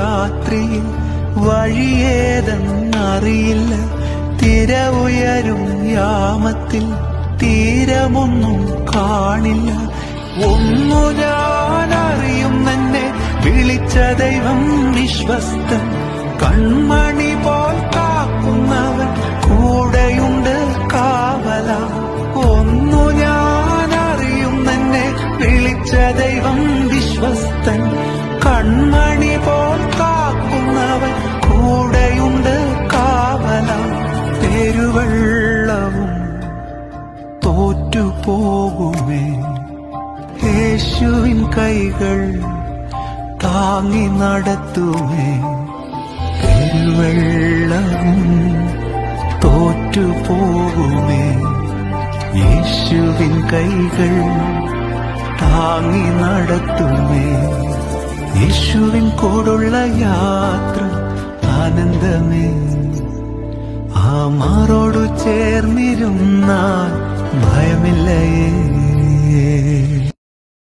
രാത്രിയിൽ വഴിയേതെന്നറിയില്ല. തിര ഉയരും യാമത്തിൽ തീരമൊന്നും കാണില്ല. ഒന്നു ഞാനറിയും എന്നെ വിളിച്ച ദൈവം വിശ്വസ്തൻ. കൺമണി പോൽ കാക്കുന്നവൻ കൂടെയുണ്ട് കാവല. ഒന്നു ഞാനറിയും എന്നെ വിളിച്ച ദൈവം വിശ്വസ്തൻ. കൺമണി തോറ്റുപോകുമേ യേശുവിൻ കൈകൾ താങ്ങി നടത്തുമേ? പെരുവെള്ളവും തോറ്റുപോകുമേ? യേശുവിൻ കൈകൾ താങ്ങി നടത്തുമേ? യേശുവിൻ കൂടുള്ള യാത്ര ആനന്ദമേ? ആ മാറോടു ചേർന്നിരുന്നാൽ من ليالي.